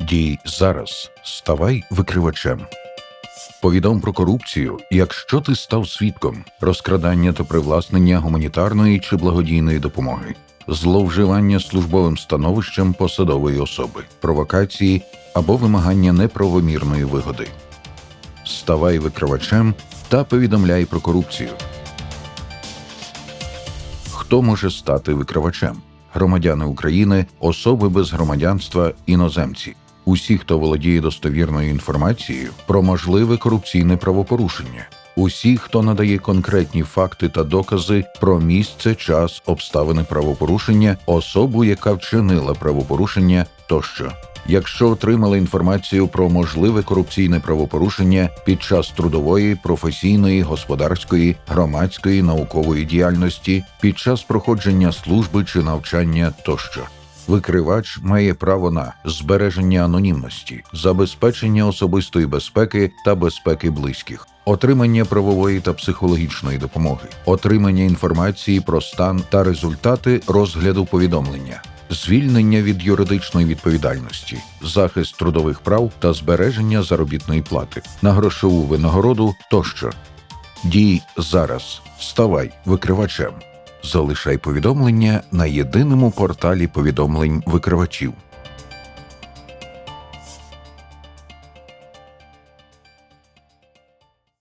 Дій зараз. Ставай викривачем. Повідом про корупцію, якщо ти став свідком розкрадання та привласнення гуманітарної чи благодійної допомоги, зловживання службовим становищем посадової особи, провокації або вимагання неправомірної вигоди. Ставай викривачем та повідомляй про корупцію. Хто може стати викривачем? Громадяни України, особи без громадянства, іноземці. Усі, хто володіє достовірною інформацією про можливе корупційне правопорушення. Усі, хто надає конкретні факти та докази про місце, час, обставини правопорушення, особу, яка вчинила правопорушення тощо. Якщо отримали інформацію про можливе корупційне правопорушення під час трудової, професійної, господарської, громадської, наукової діяльності, під час проходження служби чи навчання тощо. Викривач має право на збереження анонімності, забезпечення особистої безпеки та безпеки близьких, отримання правової та психологічної допомоги, отримання інформації про стан та результати розгляду повідомлення, звільнення від юридичної відповідальності, захист трудових прав та збереження заробітної плати, на грошову винагороду тощо. Дій зараз. Ставай викривачем. Залишай повідомлення на єдиному порталі повідомлень викривачів